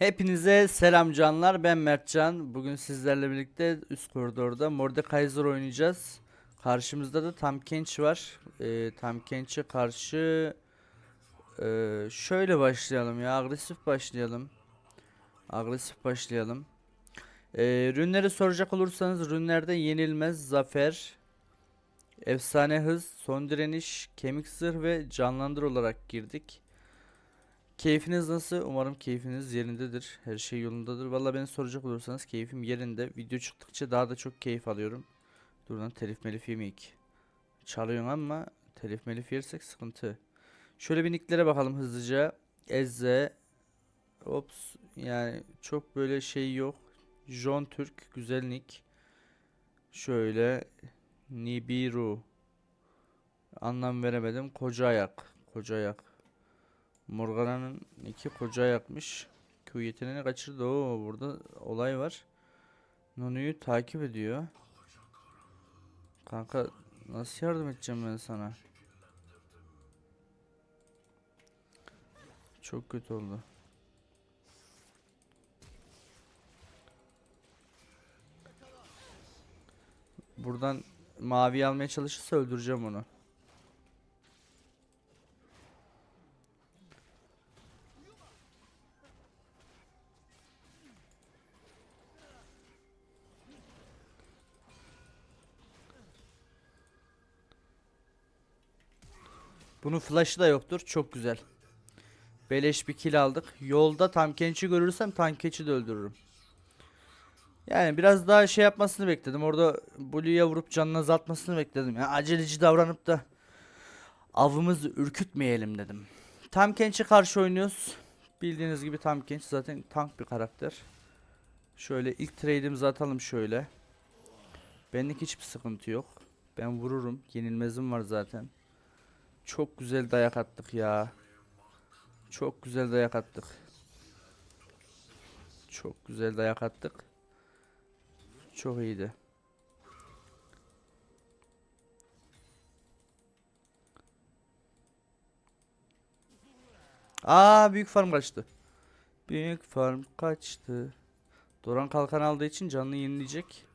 Hepinize selam canlar. Ben Mertcan. Bugün sizlerle birlikte üst koridorda Mordekaiser oynayacağız. Karşımızda da Tam Kench var. Ee, Tam Kench'e karşı ee, şöyle başlayalım ya. Agresif başlayalım. Agresif başlayalım. Ee, rünleri soracak olursanız rünlerde yenilmez zafer, efsane hız, son direniş, kemik zırh ve canlandır olarak girdik. Keyfiniz nasıl? Umarım keyfiniz yerindedir. Her şey yolundadır. Valla beni soracak olursanız keyfim yerinde. Video çıktıkça daha da çok keyif alıyorum. Dur lan telif melif yemeyik. Çalıyorsun ama telif melif yersek sıkıntı. Şöyle bir nicklere bakalım hızlıca. Ezze. Ops. Yani çok böyle şey yok. John Türk. Güzel nick. Şöyle. Nibiru. Anlam veremedim. Koca ayak. Koca ayak. Morgana'nın iki koca yakmış. Q yeteneğini kaçırdı. Oo burada olay var. Nunu'yu takip ediyor. Kanka nasıl yardım edeceğim ben sana? Çok kötü oldu. Buradan mavi almaya çalışırsa öldüreceğim onu. Bunun flash'ı da yoktur. Çok güzel. Beleş bir kill aldık. Yolda Tamkenç'i görürsem Tamkenç'i de öldürürüm. Yani biraz daha şey yapmasını bekledim. Orada Blue'ya vurup canını azaltmasını bekledim. Yani aceleci davranıp da avımızı ürkütmeyelim dedim. Tamkenç'e karşı oynuyoruz. Bildiğiniz gibi Tamkenç zaten tank bir karakter. Şöyle ilk trade'imizi atalım şöyle. Benlik hiçbir sıkıntı yok. Ben vururum. Yenilmezim var zaten. Çok güzel dayak attık ya. Çok güzel dayak attık. Çok güzel dayak attık. Çok iyiydi. Aa büyük farm kaçtı. Büyük farm kaçtı. Doran kalkan aldığı için canını yenileyecek.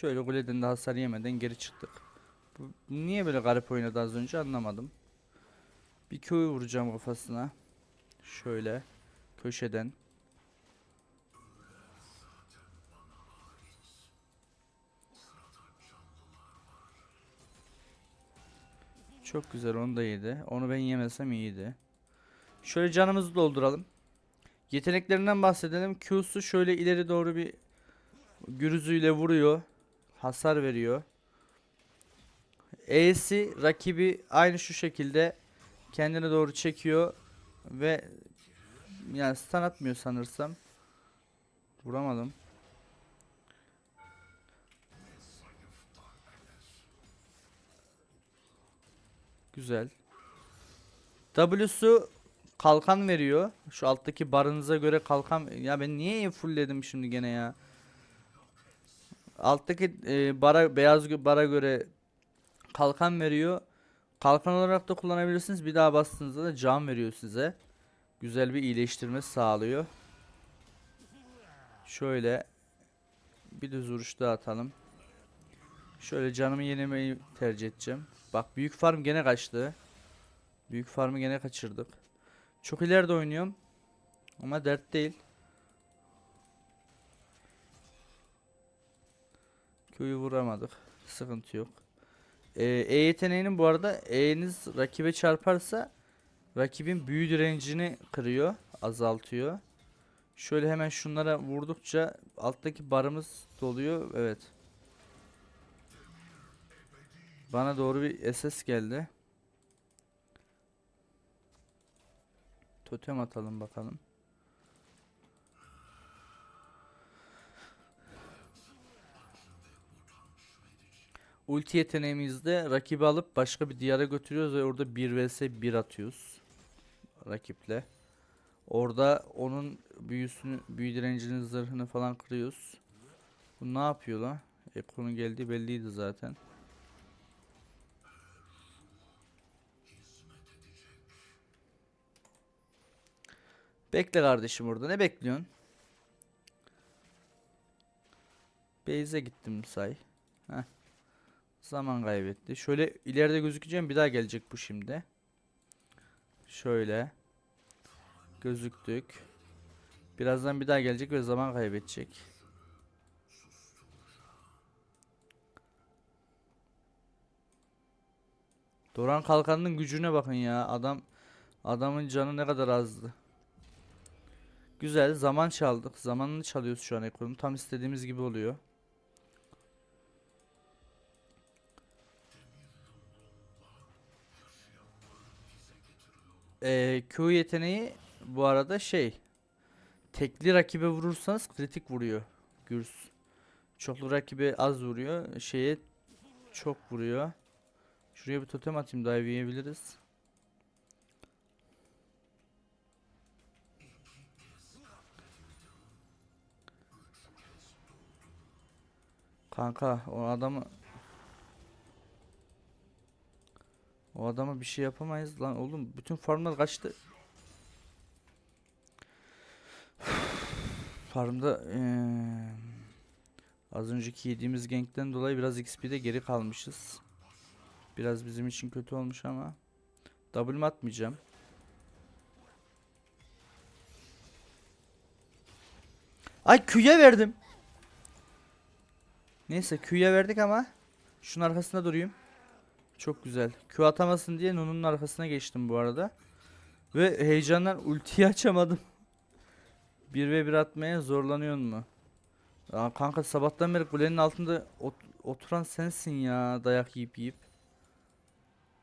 Şöyle kuleden de hasar yemeden geri çıktık. Bu, niye böyle garip oynadı az önce anlamadım. Bir köy vuracağım kafasına. Şöyle köşeden. Çok güzel onu da yedi. Onu ben yemesem iyiydi. Şöyle canımızı dolduralım. Yeteneklerinden bahsedelim. Q'su şöyle ileri doğru bir gürüzüyle vuruyor. Hasar veriyor. E'si rakibi aynı şu şekilde kendine doğru çekiyor ve yani stun atmıyor sanırsam. Vuramadım. Güzel. W'su kalkan veriyor. Şu alttaki barınıza göre kalkan ya ben niye fullledim şimdi gene ya? Alttaki e, bara beyaz bara göre kalkan veriyor. Kalkan olarak da kullanabilirsiniz. Bir daha bastığınızda da can veriyor size. Güzel bir iyileştirme sağlıyor. Şöyle bir düz vuruş daha atalım. Şöyle canımı yenilemeyi tercih edeceğim. Bak büyük farm gene kaçtı. Büyük farmı gene kaçırdık. Çok ileride oynuyorum. Ama dert değil. Köyü vuramadık. Sıkıntı yok. Ee, E yeteneğinin bu arada E'niz rakibe çarparsa rakibin büyü direncini kırıyor, azaltıyor. Şöyle hemen şunlara vurdukça alttaki barımız doluyor. Evet. Bana doğru bir SS geldi. Totem atalım bakalım. Ulti yeteneğimizde rakibi alıp başka bir diyara götürüyoruz ve orada 1 vs 1 atıyoruz. Rakiple. Orada onun büyüsünü, büyü direncinin zırhını falan kırıyoruz. Bu ne yapıyor lan? Eko'nun geldiği belliydi zaten. Bekle kardeşim orada. Ne bekliyorsun? Beyze gittim say. Heh. Zaman kaybetti. Şöyle ileride gözükeceğim bir daha gelecek bu şimdi. Şöyle. Gözüktük. Birazdan bir daha gelecek ve zaman kaybedecek. Doran Kalkan'ın gücüne bakın ya. Adam adamın canı ne kadar azdı. Güzel zaman çaldık. Zamanını çalıyoruz şu an ekonomi. Tam istediğimiz gibi oluyor. Ee, Q yeteneği bu arada şey tekli rakibe vurursanız kritik vuruyor. Gürs. Çoklu rakibe az vuruyor. Şeye çok vuruyor. Şuraya bir totem atayım dive yiyebiliriz. Kanka o adamı O adama bir şey yapamayız lan oğlum bütün farmlar kaçtı. Farmda eee, az önceki yediğimiz gankten dolayı biraz XP'de geri kalmışız. Biraz bizim için kötü olmuş ama W'm atmayacağım. Ay Q'ya verdim. Neyse Q'ya verdik ama şunun arkasında durayım. Çok güzel. Q atamasın diye Nunu'nun arkasına geçtim bu arada. Ve heyecandan ultiyi açamadım. 1 ve 1 atmaya zorlanıyor mu? Aa, kanka sabahtan beri kulenin altında ot- oturan sensin ya dayak yiyip yiyip.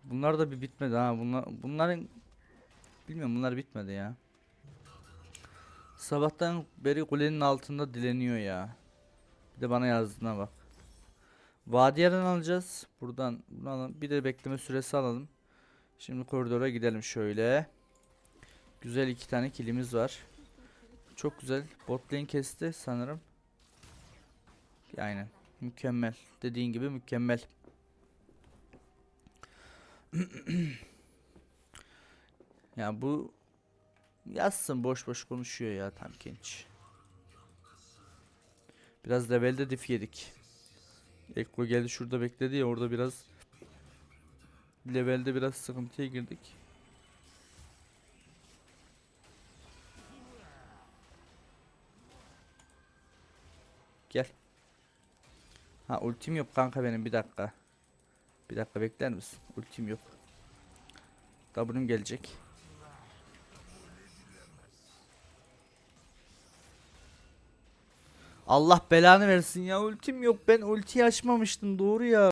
Bunlar da bir bitmedi ha. Bunlar bunların bilmiyorum bunlar bitmedi ya. Sabahtan beri kulenin altında dileniyor ya. Bir de bana yazdığına bak. Vadiye'den alacağız. Buradan bunu alalım. Bir de bekleme süresi alalım. Şimdi koridora gidelim şöyle. Güzel iki tane kilimiz var. Çok güzel. Bot kesti sanırım. Aynen. Mükemmel. Dediğin gibi mükemmel. ya bu yazsın boş boş konuşuyor ya tam genç. Biraz levelde diff yedik. Ekko geldi şurada bekledi ya orada biraz levelde biraz sıkıntıya girdik. Gel. Ha ultim yok kanka benim bir dakika. Bir dakika bekler misin? Ultim yok. W'm gelecek. Allah belanı versin ya ultim yok ben ultiyi açmamıştım doğru ya.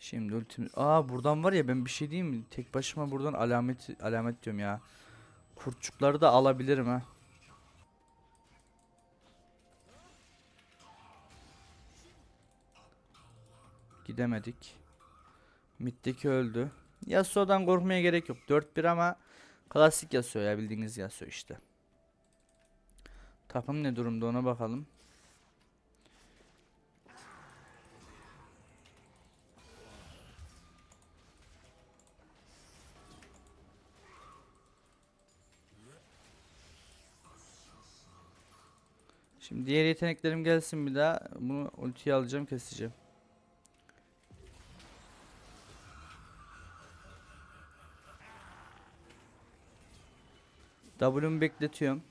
Şimdi ultim Aa buradan var ya ben bir şey diyeyim mi? Tek başıma buradan alamet alamet diyorum ya. Kurtçukları da alabilirim ha. Gidemedik. Mid'deki öldü. Yasuo'dan korkmaya gerek yok. 4-1 ama klasik Yasuo ya bildiğiniz Yasuo işte. Takım ne durumda ona bakalım. Şimdi diğer yeteneklerim gelsin bir daha. Bunu ultiye alacağım keseceğim. W'mu bekletiyorum.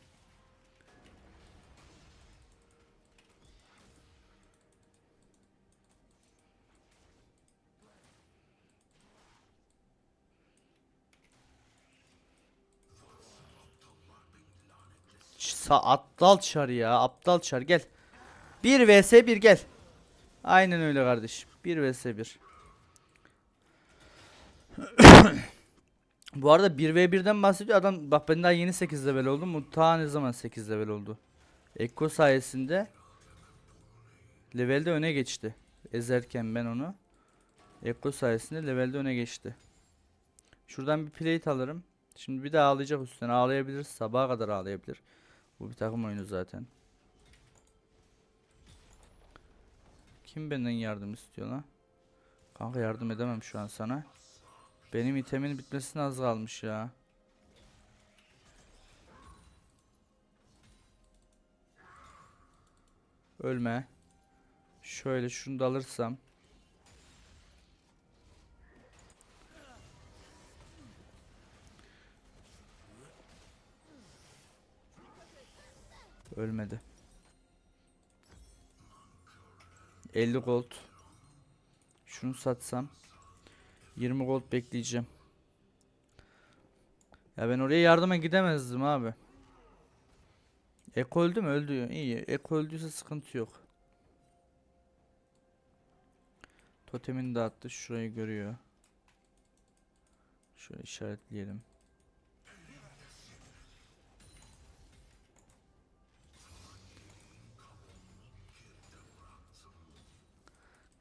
Sa aptal çar ya aptal çar gel. 1 vs 1 gel. Aynen öyle kardeşim. 1 vs 1. Bu arada 1v1'den bahsediyor. Adam bak ben daha yeni 8 level oldum. Bu ta ne zaman 8 level oldu? Ekko sayesinde levelde öne geçti. Ezerken ben onu. Ekko sayesinde levelde öne geçti. Şuradan bir plate alırım. Şimdi bir de ağlayacak üstüne. Ağlayabilir. Sabaha kadar ağlayabilir. Bu bir takım oyunu zaten. Kim benden yardım istiyor lan? Kanka yardım edemem şu an sana. Benim itemin bitmesine az kalmış ya. Ölme. Şöyle şunu da alırsam. Ölmedi. 50 gold. Şunu satsam 20 gold bekleyeceğim. Ya ben oraya yardıma gidemezdim abi. Ek öldü mü? Öldü. İyi. Ek öldüyse sıkıntı yok. Totemini de attı. Şurayı görüyor. Şöyle işaretleyelim.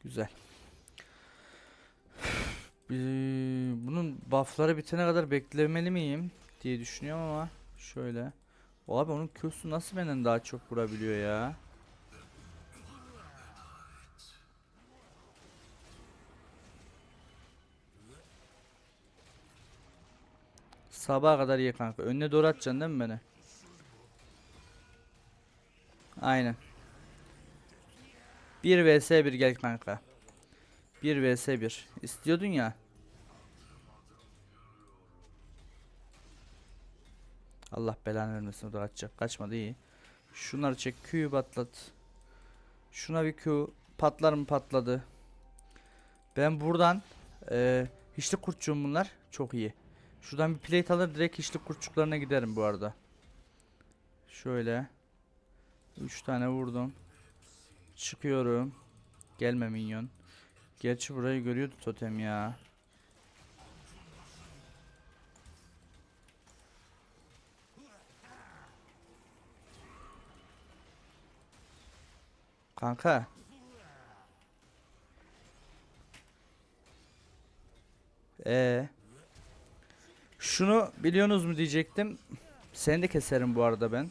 Güzel. Ee, bunun buffları bitene kadar beklemeli miyim diye düşünüyorum ama şöyle. O abi onun Q'su nasıl benden daha çok vurabiliyor ya? Sabaha kadar ye kanka. Önüne doğru atacaksın değil mi beni? Aynen. 1 vs 1 gel kanka. 1 vs 1. İstiyordun ya. Allah belanı vermesin o da kaçacak. Kaçmadı iyi. Şunları çek. Q'yu patlat. Şuna bir Q. Patlar mı patladı. Ben buradan eee hiçlik kurtçuğum bunlar. Çok iyi. Şuradan bir plate alır direkt hiçlik kurtçuklarına giderim bu arada. Şöyle. 3 tane vurdum. Çıkıyorum. Gelme minyon. Gerçi burayı görüyordu totem ya. Kanka. Ee. Şunu biliyorsunuz mu diyecektim. Seni de keserim bu arada ben.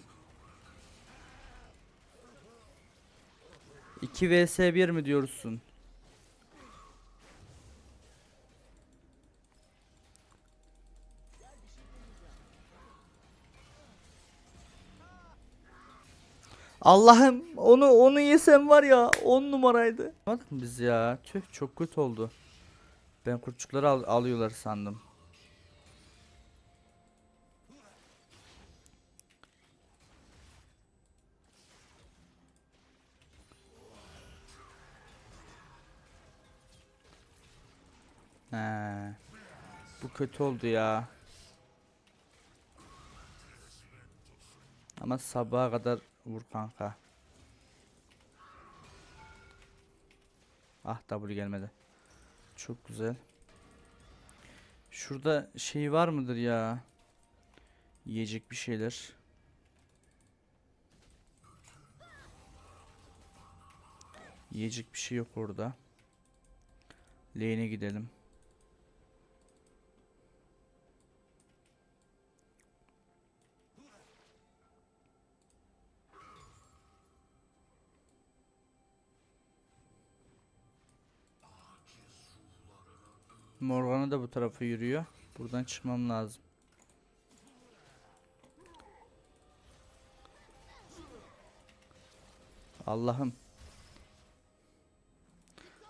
2 vs 1 mi diyorsun? Allah'ım onu onu yesem var ya 10 numaraydı. Bakın biz ya. Tüh çok kötü oldu. Ben kurtçukları al alıyorlar sandım. He. Bu kötü oldu ya. Ama sabaha kadar vur kanka. Ah W gelmedi. Çok güzel. Şurada şey var mıdır ya? Yiyecek bir şeyler. Yiyecek bir şey yok orada. Lane'e gidelim. Morgana da bu tarafa yürüyor. Buradan çıkmam lazım. Allah'ım.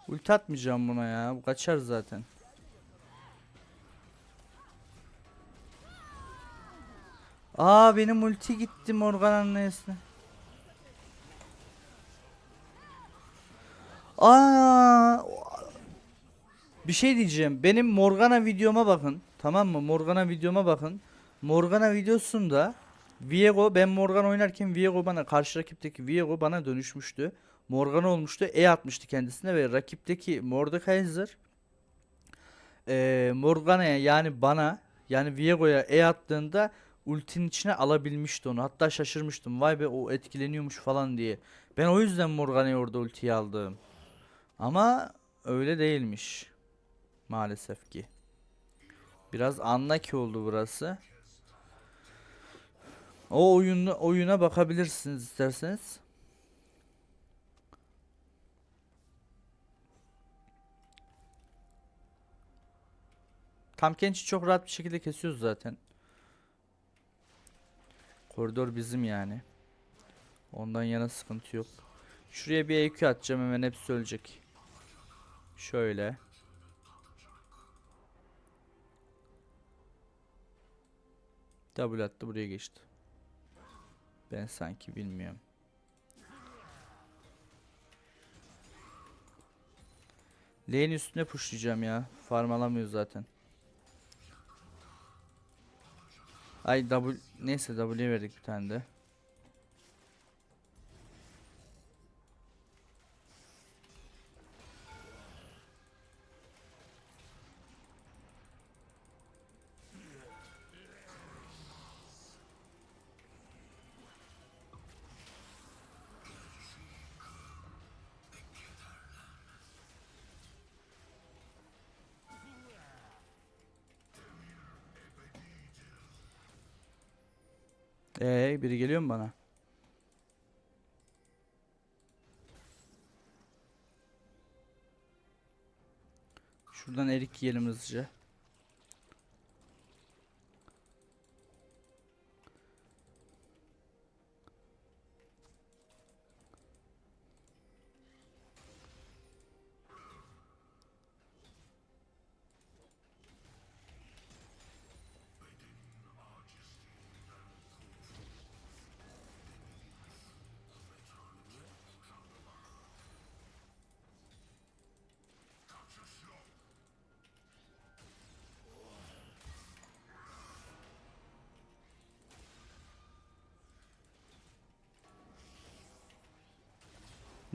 Ulti atmayacağım buna ya. Bu kaçar zaten. Aa benim ulti gitti Morgana'nın nesine. Aa bir şey diyeceğim. Benim Morgana videoma bakın. Tamam mı? Morgana videoma bakın. Morgana videosunda Viego ben Morgana oynarken Viego bana karşı rakipteki Viego bana dönüşmüştü. Morgana olmuştu. E atmıştı kendisine ve rakipteki Mordekaiser e, Morgana'ya yani bana yani Viego'ya E attığında ultinin içine alabilmişti onu. Hatta şaşırmıştım. Vay be o etkileniyormuş falan diye. Ben o yüzden Morgana'ya orada ultiyi aldım. Ama öyle değilmiş. Maalesef ki. Biraz unlucky oldu burası. O oyunu oyuna bakabilirsiniz isterseniz. Tam Kench'i çok rahat bir şekilde kesiyoruz zaten. Koridor bizim yani. Ondan yana sıkıntı yok. Şuraya bir EQ atacağım hemen hepsi ölecek. Şöyle. W attı buraya geçti. Ben sanki bilmiyorum. Lane üstüne pushlayacağım ya. Farm alamıyor zaten. Ay W neyse W verdik bir tane de. Ee biri geliyor mu bana? Şuradan erik yiyelim hızlıca.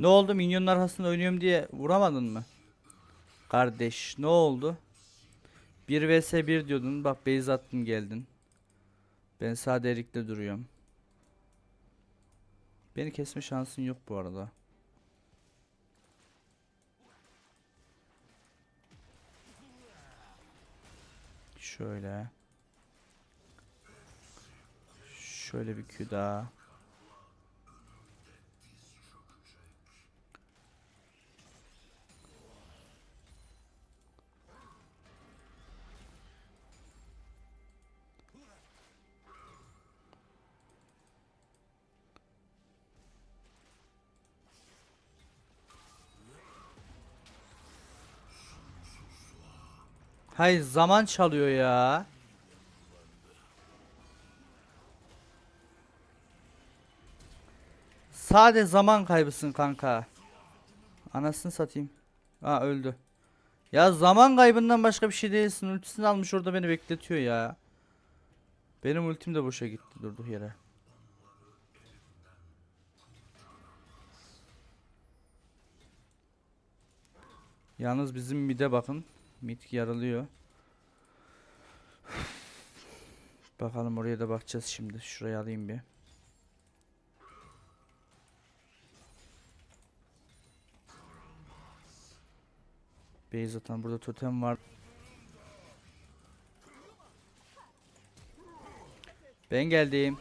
Ne oldu? Minyonlar arasında oynuyorum diye vuramadın mı? Kardeş ne oldu? 1 vs 1 diyordun. Bak base attın geldin. Ben sade erikle duruyorum. Beni kesme şansın yok bu arada. Şöyle. Şöyle bir Q daha. Hayır zaman çalıyor ya. Sade zaman kaybısın kanka. Anasını satayım. Ha öldü. Ya zaman kaybından başka bir şey değilsin. Ultisini almış orada beni bekletiyor ya. Benim ultim de boşa gitti durduk yere. Yalnız bizim mide bakın. Mid yarılıyor. Bakalım oraya da bakacağız şimdi. Şuraya alayım bir. Beyz atan burada totem var. Ben geldim.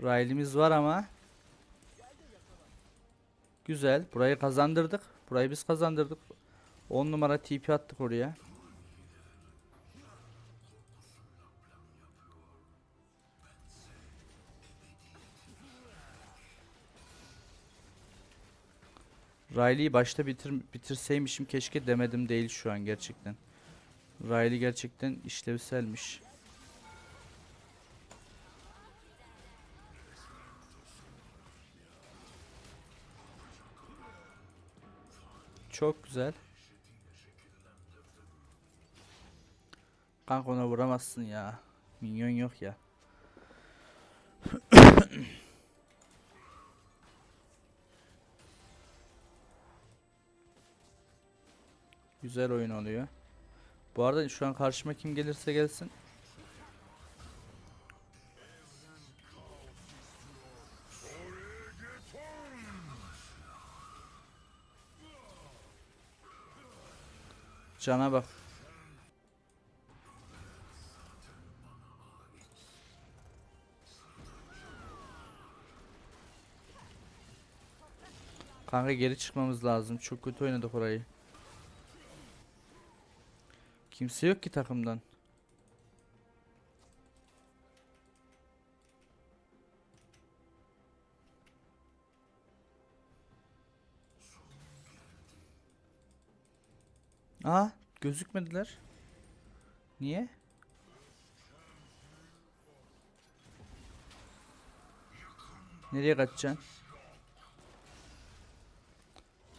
Riley'miz var ama. Güzel. Burayı kazandırdık. Burayı biz kazandırdık. 10 numara TP attık oraya. Riley'i başta bitir bitirseymişim keşke demedim değil şu an gerçekten. Riley gerçekten işlevselmiş. Çok güzel. Kanka ona vuramazsın ya. Minyon yok ya. Güzel oyun oluyor. Bu arada şu an karşıma kim gelirse gelsin. Cana bak. Kanka geri çıkmamız lazım. Çok kötü oynadık orayı. Kimse yok ki takımdan. Aa, gözükmediler. Niye? Nereye kaçacaksın?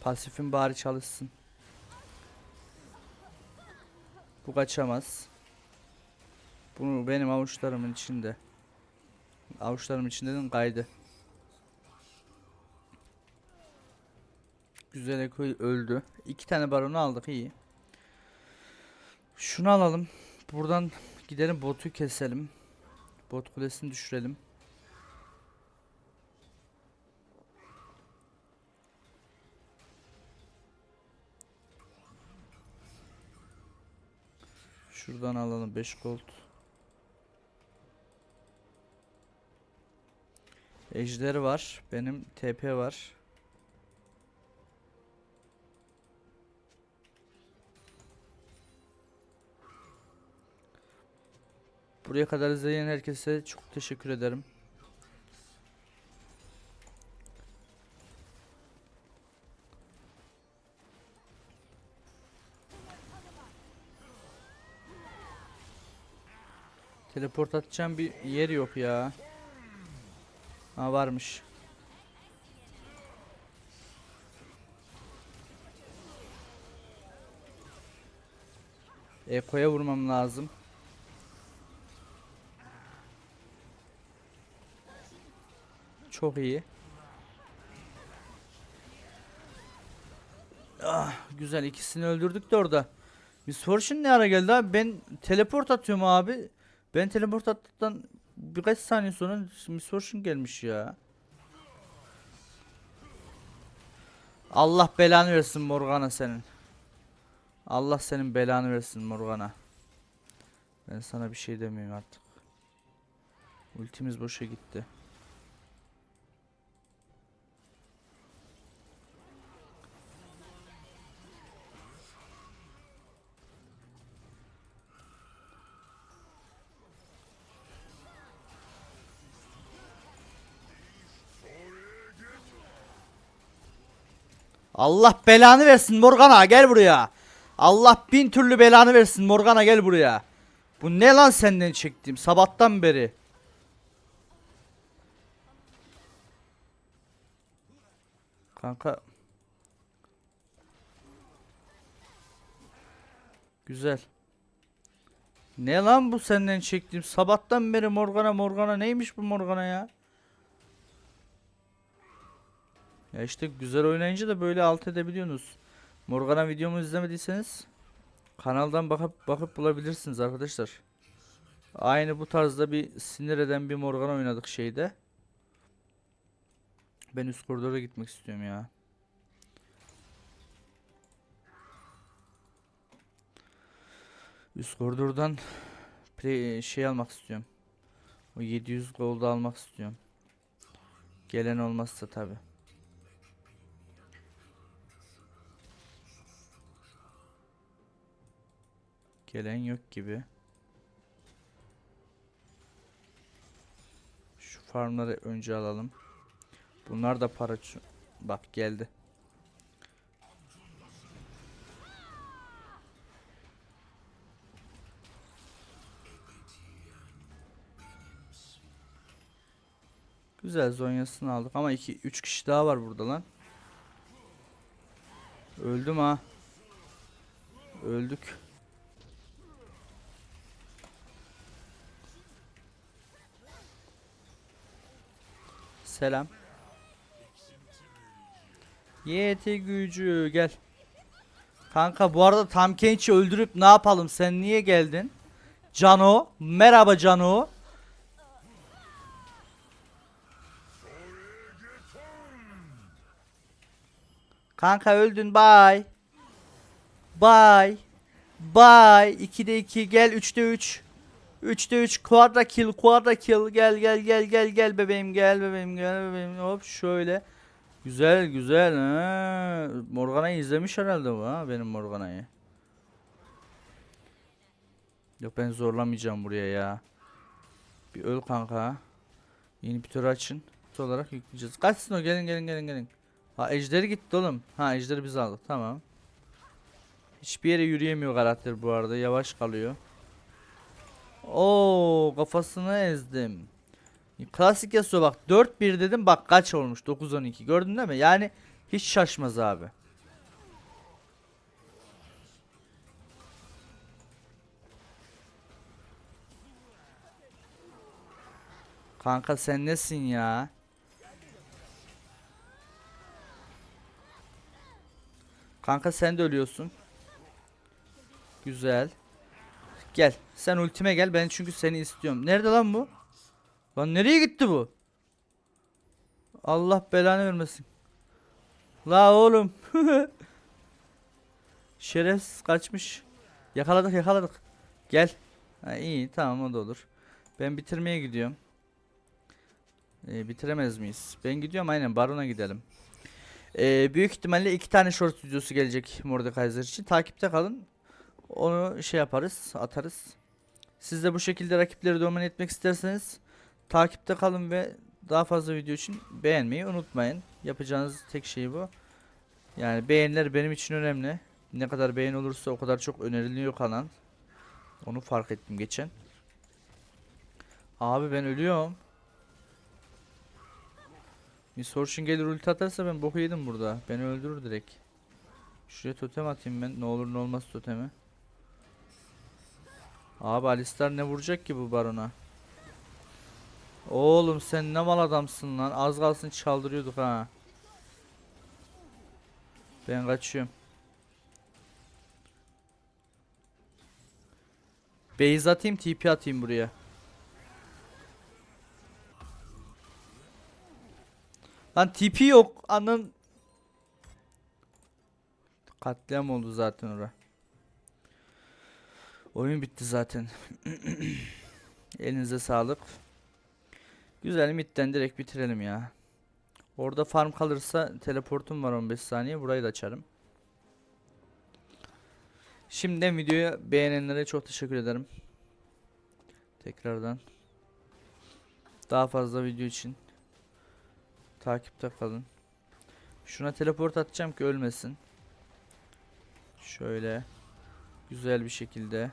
Pasifin bari çalışsın. Bu kaçamaz. Bunu benim avuçlarımın içinde. Avuçlarımın içinden kaydı. Güzel Eko'yu öldü. İki tane baronu aldık iyi. Şunu alalım. Buradan gidelim botu keselim. Bot kulesini düşürelim. Şuradan alalım 5 gold. Ejder var. Benim TP var. Buraya kadar izleyen herkese çok teşekkür ederim. Teleport atacağım bir yer yok ya. Ha varmış. Eko'ya vurmam lazım. Çok iyi. Ah, güzel ikisini öldürdük de orada. Miss Fortune ne ara geldi abi? Ben teleport atıyorum abi. Ben teleport attıktan birkaç saniye sonra Miss Fortune gelmiş ya. Allah belanı versin Morgana senin. Allah senin belanı versin Morgana. Ben sana bir şey demiyorum artık. Ultimiz boşa gitti. Allah belanı versin Morgana gel buraya. Allah bin türlü belanı versin Morgana gel buraya. Bu ne lan senden çektiğim sabahtan beri. Kanka. Güzel. Ne lan bu senden çektiğim sabahtan beri Morgana Morgana neymiş bu Morgana ya? Ya işte güzel oynayınca da böyle alt edebiliyorsunuz. Morgana videomu izlemediyseniz kanaldan bakıp bakıp bulabilirsiniz arkadaşlar. Aynı bu tarzda bir sinir eden bir Morgana oynadık şeyde. Ben üst koridora gitmek istiyorum ya. Üst koridordan şey almak istiyorum. O 700 gold almak istiyorum. Gelen olmazsa tabi. Gelen yok gibi. Şu farmları önce alalım. Bunlar da para Bak geldi. Güzel zonyasını aldık ama 2 3 kişi daha var burada lan. Öldüm ha. Öldük. Selam. Yeti gücü gel. Kanka bu arada Tam Kench'i öldürüp ne yapalım? Sen niye geldin? Cano. Merhaba Cano. Kanka öldün. Bye. Bye. Bye. 2'de 2 gel 3'te 3. 3'te 3 quadra kill quadra kill gel gel gel gel gel bebeğim gel bebeğim gel bebeğim hop şöyle Güzel güzel ha. Morgana'yı izlemiş herhalde bu ha benim Morgana'yı. Yok ben zorlamayacağım buraya ya. Bir öl kanka. İnhibitörü açın. olarak yükleyeceğiz. Kaçsın o gelin gelin gelin gelin. Ha ejderi gitti oğlum. Ha ejderi biz aldık tamam. Hiçbir yere yürüyemiyor karakter bu arada yavaş kalıyor. Oo kafasını ezdim. Klasik Yasuo bak 4-1 dedim bak kaç olmuş 9-12 gördün değil mi? Yani hiç şaşmaz abi. Kanka sen nesin ya? Kanka sen de ölüyorsun. Güzel. Gel. Sen ultime gel. Ben çünkü seni istiyorum. Nerede lan bu? Lan nereye gitti bu? Allah belanı vermesin. La oğlum. Şerefsiz kaçmış. Yakaladık yakaladık. Gel. Ha, iyi tamam o da olur. Ben bitirmeye gidiyorum. Ee, bitiremez miyiz? Ben gidiyorum aynen Baron'a gidelim. Ee, büyük ihtimalle iki tane short videosu gelecek Mordekaiser için. Takipte kalın. Onu şey yaparız, atarız. Siz de bu şekilde rakipleri domine etmek isterseniz takipte kalın ve daha fazla video için beğenmeyi unutmayın. Yapacağınız tek şey bu. Yani beğeniler benim için önemli. Ne kadar beğen olursa o kadar çok öneriliyor kanal. Onu fark ettim geçen. Abi ben ölüyorum. Miss Fortune gelir ulti atarsa ben boku yedim burada. Beni öldürür direkt. Şuraya totem atayım ben. Ne olur ne olmaz totemi. Abi Alistar ne vuracak ki bu barona? Oğlum sen ne mal adamsın lan. Az kalsın çaldırıyorduk ha. Ben kaçıyorum. Base atayım TP atayım buraya. Lan TP yok. Anın. Katliam oldu zaten ora. Oyun bitti zaten. Elinize sağlık. Güzel midden direkt bitirelim ya. Orada farm kalırsa teleportum var 15 saniye. Burayı da açarım. Şimdiden videoyu beğenenlere çok teşekkür ederim. Tekrardan. Daha fazla video için takipte kalın. Şuna teleport atacağım ki ölmesin. Şöyle güzel bir şekilde.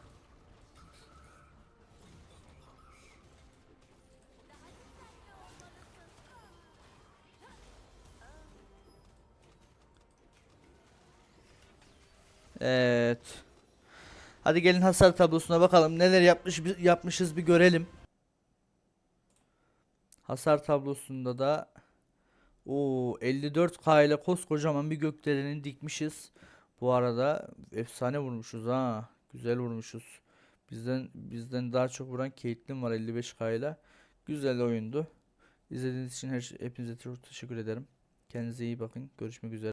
Evet. Hadi gelin hasar tablosuna bakalım neler yapmış yapmışız bir görelim. Hasar tablosunda da o 54k ile koskocaman bir gökdeleni dikmişiz. Bu arada efsane vurmuşuz ha. Güzel vurmuşuz. Bizden bizden daha çok vuran Caitlyn var 55k ile. Güzel oyundu. İzlediğiniz için her, hepinize çok teşekkür ederim. Kendinize iyi bakın. Görüşmek üzere.